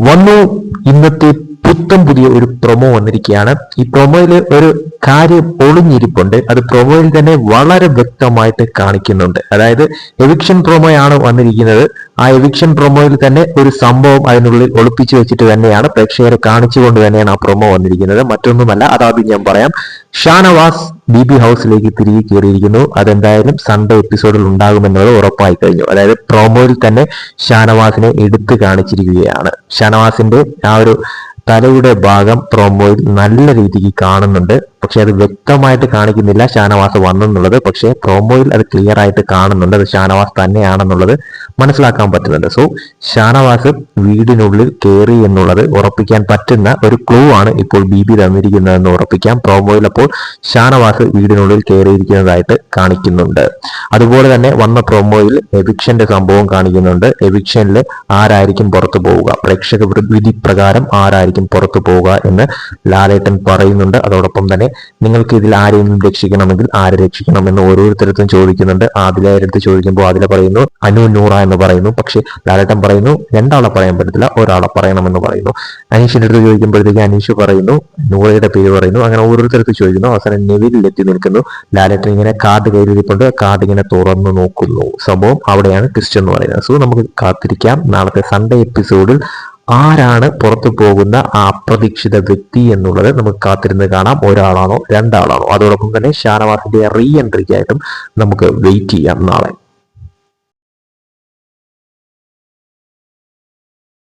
വന്നു. ഇന്നത്തെ പുത്തൻ പുതിയ ഒരു പ്രൊമോ വന്നിരിക്കുകയാണ്. ഈ പ്രൊമോയിൽ ഒരു കാര്യം ഒളിഞ്ഞിരിപ്പുണ്ട്. അത് പ്രൊമോയിൽ തന്നെ വളരെ വ്യക്തമായിട്ട് കാണിക്കുന്നുണ്ട്. അതായത് എവിക്ഷൻ പ്രൊമോയാണ് വന്നിരിക്കുന്നത്. ആ എവിക്ഷൻ പ്രൊമോയിൽ തന്നെ ഒരു സംഭവം അതിനുള്ളിൽ ഒളിപ്പിച്ചു വെച്ചിട്ട് തന്നെയാണ് പ്രേക്ഷകരെ കാണിച്ചുകൊണ്ട് തന്നെയാണ് ആ പ്രൊമോ വന്നിരിക്കുന്നത്. മറ്റൊന്നുമല്ല അതാദ്യം ഞാൻ പറയാം. ഷാനവാസ് ബി ബി ഹൗസിലേക്ക് തിരികെ കയറിയിരിക്കുന്നു. അതെന്തായാലും സൺഡേ എപ്പിസോഡിൽ ഉണ്ടാകുമെന്നുള്ളത് ഉറപ്പായി കഴിഞ്ഞു. അതായത് പ്രോമോയിൽ തന്നെ ഷാനവാസിനെ എടുത്തു കാണിച്ചിരിക്കുകയാണ്. ഷാനവാസിന്റെ ആ ഒരു തലയുടെ ഭാഗം പ്രോമോയിൽ നല്ല രീതിക്ക് കാണുന്നുണ്ട്. പക്ഷെ അത് വ്യക്തമായിട്ട് കാണിക്കുന്നില്ല ഷാനവാസ് വന്നെന്നുള്ളത്. പക്ഷേ പ്രൊമോയിൽ അത് ക്ലിയർ ആയിട്ട് കാണുന്നുണ്ട്. അത് ഷാനവാസ് തന്നെയാണെന്നുള്ളത് മനസ്സിലാക്കാൻ പറ്റുന്നുണ്ട്. സോ ഷാനവാസ് വീടിനുള്ളിൽ കയറി എന്നുള്ളത് ഉറപ്പിക്കാൻ പറ്റുന്ന ഒരു ക്ലൂ ആണ് ഇപ്പോൾ ബി ബി തന്നിരിക്കുന്നതെന്ന് ഉറപ്പിക്കാം. പ്രൊമോയിൽ അപ്പോൾ ഷാനവാസ് വീടിനുള്ളിൽ കയറിയിരിക്കുന്നതായിട്ട് കാണിക്കുന്നുണ്ട്. അതുപോലെ തന്നെ വന്ന പ്രൊമോയിൽ എവിക്ഷന്റെ സംഭവം കാണിക്കുന്നുണ്ട്. എവിക്ഷനിൽ ആരായിരിക്കും പുറത്തു പോവുക? പ്രേക്ഷക വിധി പ്രകാരം ആരായിരിക്കും പുറത്തു പോവുക എന്ന് ലാലേട്ടൻ പറയുന്നുണ്ട്. അതോടൊപ്പം തന്നെ നിങ്ങൾക്ക് ഇതിൽ ആരെയും രക്ഷിക്കണമെങ്കിൽ ആരെ രക്ഷിക്കണം എന്ന് ഓരോരുത്തരത്തും ചോദിക്കുന്നുണ്ട്. ആദിലയുടെ അടുത്ത് ചോദിക്കുമ്പോൾ ആദില പറയുന്നു അനു നൂറ എന്ന് പറയുന്നു. പക്ഷെ ലാലേട്ടൻ പറയുന്നു രണ്ടാളെ പറയാൻ പറ്റത്തില്ല ഒരാളെ പറയണമെന്ന് പറയുന്നു. അനീഷിന്റെ അടുത്ത് ചോദിക്കുമ്പോഴത്തേക്ക് അനീഷ് പറയുന്നു നൂറയുടെ പേര് പറയുന്നു. അങ്ങനെ ഓരോരുത്തരത്ത് ചോദിക്കുന്നു. അവസാനം നെവിലിൽ എത്തി നിൽക്കുന്നു. ലാലേട്ടൻ ഇങ്ങനെ കാർഡ് കയ്യിലിരിപ്പുണ്ട്. കാർഡ് ഇങ്ങനെ തുറന്നു നോക്കുന്നു. സംഭവം അവിടെയാണ് ട്വിസ്റ്റ് എന്ന് പറയുന്നത്. സോ നമുക്ക് കാത്തിരിക്കാം. നാളത്തെ സൺഡേ എപ്പിസോഡിൽ ആരാണ് പുറത്തു പോകുന്ന ആ അപ്രതീക്ഷിത വ്യക്തി എന്നുള്ളത് നമുക്ക് കാത്തിരുന്ന് കാണാം. ഒരാളാണോ രണ്ടാളാണോ? അതോടൊപ്പം തന്നെ ഷാനവാസിന്റെ റീ എൻട്രിക്കായിട്ടും നമുക്ക് വെയിറ്റ് ചെയ്യാം നാളെ.